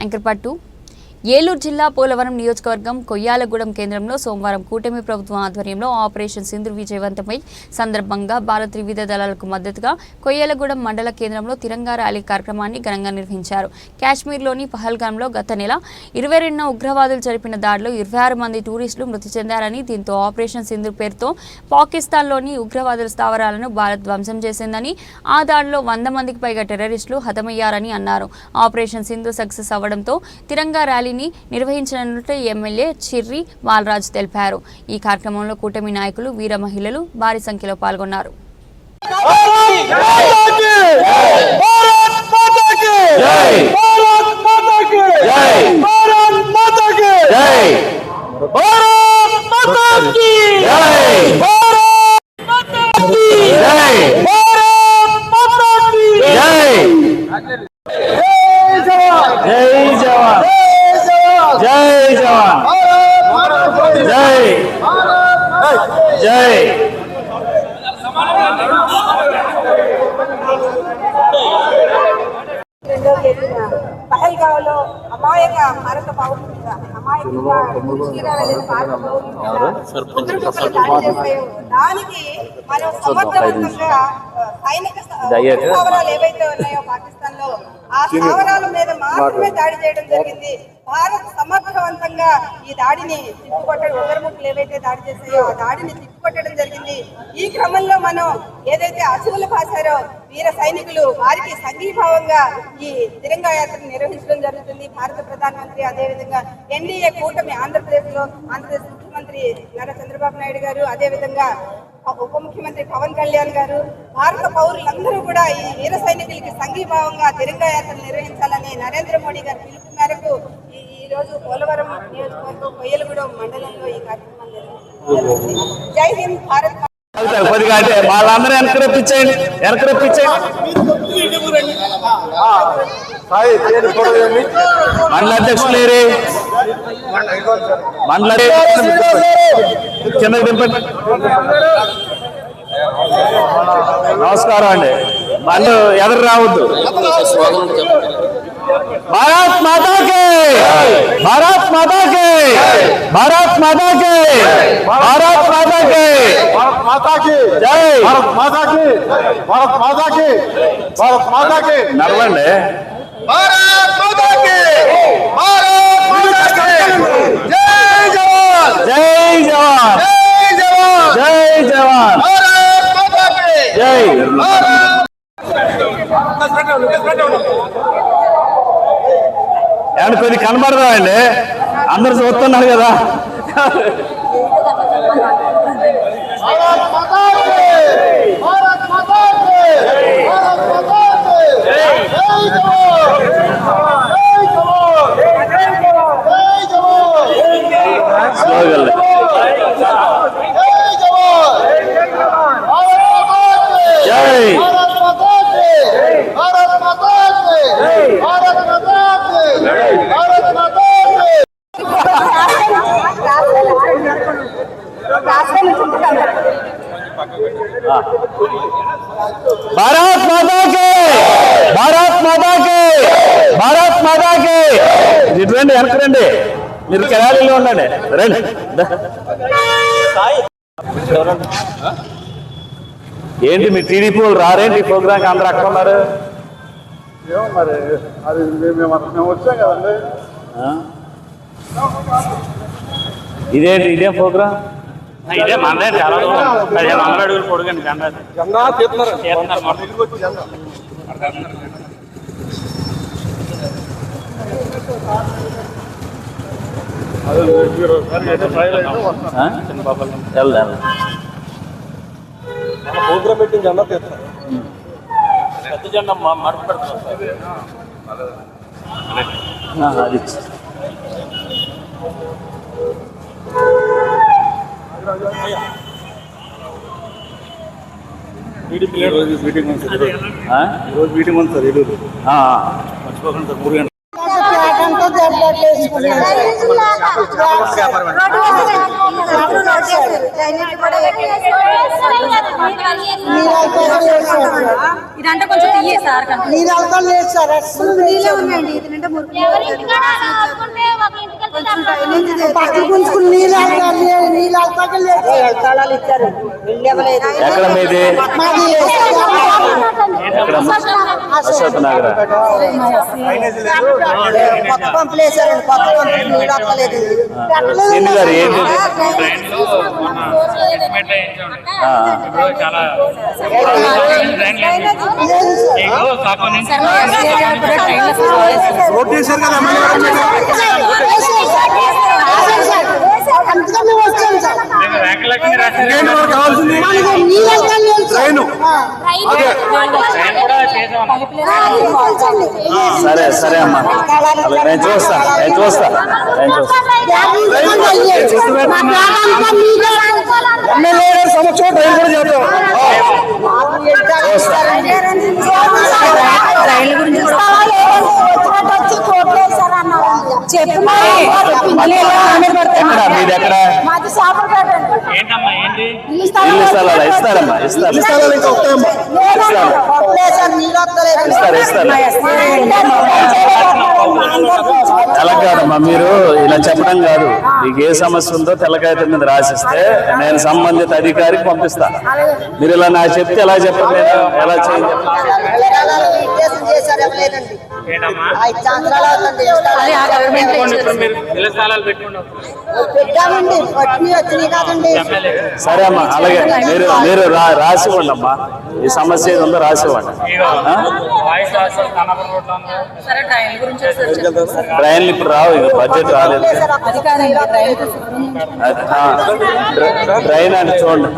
Anchor పట్టు ఏలూరు జిల్లా పోలవరం నియోజకవర్గం కొయ్యాలగూడెం కేంద్రంలో సోమవారం కూటమి ప్రభుత్వం ఆధ్వర్యంలో ఆపరేషన్ సింధు విజయవంతమై సందర్భంగా భారత్ వివిధ దళాలకు మద్దతుగా కొయ్యాలగూడెం మండల కేంద్రంలో తిరంగా ర్యాలీ కార్యక్రమాన్ని ఘనంగా నిర్వహించారు. కాశ్మీర్లోని పహల్గాంలో గత నెల ఇరవై రెండున ఉగ్రవాదులు జరిపిన దాడిలో ఇరవై ఆరు మంది టూరిస్టులు మృతి చెందారని దీంతో ఆపరేషన్ సింధు పేరుతో పాకిస్తాన్లోని ఉగ్రవాదుల స్థావరాలను భారత్ ధ్వంసం చేసిందని ఆ దాడిలో వంద మందికి పైగా టెర్రరిస్టులు హతమయ్యారని అన్నారు. ఆపరేషన్ సింధు సక్సెస్ అవ్వడంతో తిరంగా ర్యాలీ ర్యాలీని నిర్వహించనున్నట్టు ఎమ్మెల్యే చిర్రి బాలరాజు తెలిపారు. ఈ కార్యక్రమంలో కూటమి నాయకులు వీర మహిళలు భారీ సంఖ్యలో పాల్గొన్నారు. జై! జై జై రెండో తేదీన పహల్గావ్లో అమాయక భారత అమాయకంగా చేశాయో దానికి మనం సమర్థవంతంగా సైనిక? స్థావరాలు ఏవైతే ఉన్నాయో పాకిస్తాన్లో ఆ స్థావరాల మీద మాత్రమే దాడి చేయడం జరిగింది. భారత్ సమర్థవంతంగా ఈ దాడిని తిప్పుకొట్టడం ఉగ్రముఖులు ఏవైతే దాడి చేశాయో ఆ దాడిని తిప్పుకొట్టడం జరిగింది. ఈ క్రమంలో మనం ఏదైతే అసువులు పాసారో వీర సైనికులు వారికి సంఘీభావంగా ఈ తిరంగా యాత్రను నిర్వహించడం జరుగుతుంది. భారత ప్రధానమంత్రి అదేవిధంగా ఎన్డీఏ కూటమి ఆంధ్రప్రదేశ్లో ఆంధ్రప్రదేశ్ ముఖ్యమంత్రి నారా చంద్రబాబు నాయుడు గారు అదేవిధంగా ఉప ముఖ్యమంత్రి పవన్ కళ్యాణ్ గారు భారత పౌరులందరూ కూడా ఈ వీర సైనికులకి సంఘీభావంగా తిరంగా యాత్ర నిర్వహించాలని నరేంద్ర మోడీ గారి పిలుపు మేరకు ఈ ఈ రోజు పోలవరం నియోజకవర్గం కొయ్యలగూడెం మండలంలో ఈ కార్యక్రమం జరుగుతుంది. జై హింద్ భారత్ కొద్దిగా అంటే వాళ్ళందరూ వెనక రప్పించేయండి మండల అధ్యక్షులు నమస్కారం అండి. బండ్లు ఎవరు రావద్దు? భారత్ మాతాకే! భారత్ మాతాకే! భారత్ మాతాకే! భారత్ మాతాకే! భారత్ మాతాకి జై! భారత్ మాతాకి భారత్ మాతాకి! భారత్ మాతాకి! నడవండి భారత్ మాతాకి భారత్ ఏమన్నా కొద్ది కనబడదా అండి అందరు చూస్తున్నారు కదా భారత్ మాతాకి భారత్ మాతాకి భారత్ మాతాకి జై జై భారత్ మాతా కే భారత్ మాతా కే భారత్ మాతా కే ఇటు రండి వెనక రండి మీరు కెరాలీలో ఉండండి. రండి. ఏంటి మీ టీడీపీ వాళ్ళు రారేంటి ప్రోగ్రామ్ అందరూ అక్కడ ఉన్నారు. ఏమో మరి అది మేము మేము వచ్చాం కదండి. ఆ? ఇదేంటి ఇదేం ప్రోగ్రామ్ ఇదే మనదే చాలా పదిహేను వందల అడుగులు పొడుగండి జెండా. జెండా. తీస్తున్నారు? వెళ్దాం. ప్రోగ్రామ్ పెట్టిన జెండా తీస్తున్నారు. పెద్ద జెండా మ- మడత పెడుతున్నారు ఆ, అది. ఇచ్చి. ఈ రోజు మీటింగ్ ఉంది సార్. ఈరోజు. మీటింగ్ ఉంది సార్ ఈరోజు ఆ, మర్చిపోకండి సార్ మూడు గంటలు ఇదంటే కొంచెం తీయే సార్ నీళ్ళు వెళ్తాం లేదు సార్ అసలు నీళ్ళే ఉన్నాయండి పక్కన గుంజుకుని నీళ్ళు వెళ్తాం నీళ్ళు స్థలాలు ఇచ్చారు మీది అశోక్ నగర్. కొత్త పంపులు వేసారండి కొత్త పంపులు నీళ్ళు వస్తలేదు సింధు గారు ఏంటి ట్రైన్లో మొన్న ఎస్టిమేట్ వచ్చాం సార్ మనకి సార్ ట్రైన్ కూడా చేసాం సరే సరే అమ్మా నేను చూస్తా. నేను చూస్తా. నేను చూస్తా ఎమ్మెల్యే గారి సమక్షంలో ట్రైన్ కూడా చేద్దాం చూస్తా ఎక్కడ మీది ఎక్కడ ఏంటమ్మా ఏంటి? ఇల్లు స్థలాలు ఇస్తారమ్మా ఇస్తారు ఇస్తారు ఇస్తారు ఇస్తారు. అలా కాదమ్మా మీరు? ఇలా చెప్పడం కాదు. మీకు ఏ సమస్య ఉందో తెల్లకాయత మీద రాసిస్తే నేను సంబంధిత అధికారికి పంపిస్తా. మీరు ఇలా నాకు చెప్తే ఎలా చెప్పండి ఎలా చేయండి? సరే అమ్మా అలాగే మీరు మీరు రా రాసి ఇవ్వండి అమ్మా. ఈ సమస్య ఏది ఉందో రాసి ఇవ్వండి ఆ? వాయిస్ హాస్టల్ కనపడ రోడ్లో ఉంది. సరే ట్రైన్ గురించి ఒకసారి చెప్పండి. ట్రైన్లు ఇప్పుడు రావు ఇక బడ్జెట్ రాలేదు. ట్రైన్ అని చూడండి.